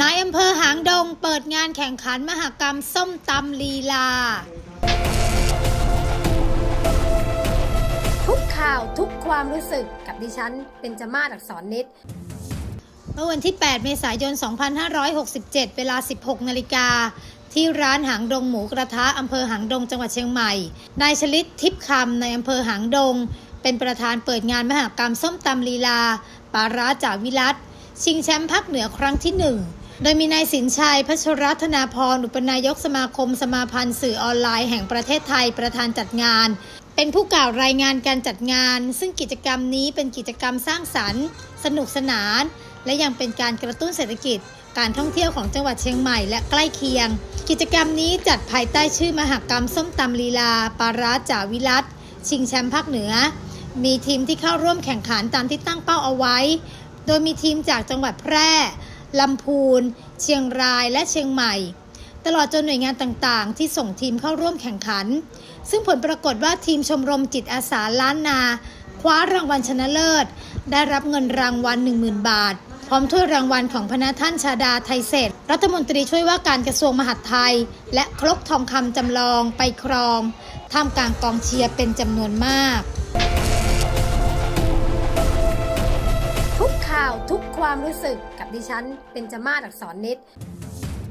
นายอำเภอหางดงเปิดงานแข่งขันมหกรรมส้มตำลีลา ทุกข่าวทุกความรู้สึกกับดิฉันเป็นจมาศอักษรนิดเมื่อวันที่ 8 เมษายน 2567 เวลา 16 นาฬิกา ที่ร้านหางดงหมูกระทะอำเภอหางดงจังหวัดเชียงใหม่ นายชลิตทิพย์คำในอำเภอหางดง เป็นประธานเปิดงานมหกรรมส้มตำลีลา ปาร้าจากวิรัตชิงแชมป์ภาคเหนือครั้งที่หนึ่ง โดยมีนายสินชัยพัชรัตนาพรอุปนายกสมาคมสมาพันธ์สื่อออนไลน์แห่งประเทศไทยประธานจัดงาน เป็นผู้กล่าวรายงานการจัดงาน ซึ่งกิจกรรมนี้เป็นกิจกรรมสร้างสรรค์ สนุกสนาน และยังเป็นการกระตุ้นเศรษฐกิจ การท่องเที่ยวของจังหวัดเชียงใหม่และใกล้เคียง กิจกรรมนี้จัดภายใต้ชื่อมหกรรมส้มตำลีลา ปาราจ่าวิรัตชิงแชมป์ภาคเหนือ มีทีมที่เข้าร่วมแข่งขันตามที่ตั้งเป้าเอาไว้ โดยมีทีมจากจังหวัดแพร่ ลำพูน เชียงรายและเชียงใหม่ ตลอดจนหน่วยงานต่างๆ ที่ส่งทีมเข้าร่วมแข่งขัน ซึ่งผลปรากฏว่าทีมชมรมจิตอาสาล้านนา คว้ารางวัลชนะเลิศ ได้รับเงินรางวัล 10,000 บาท พร้อมถ้วยรางวัลของพระท่านชาดาไทยเศรษรัฐมนตรีช่วยว่าการกระทรวงมหาดไทย และครกทองคำจำลองไปครองท่ามกลางกองเชียร์เป็นจำนวนมากาวทุกความรู้สึกกับดิฉันเป็นจมาศอักษรนิด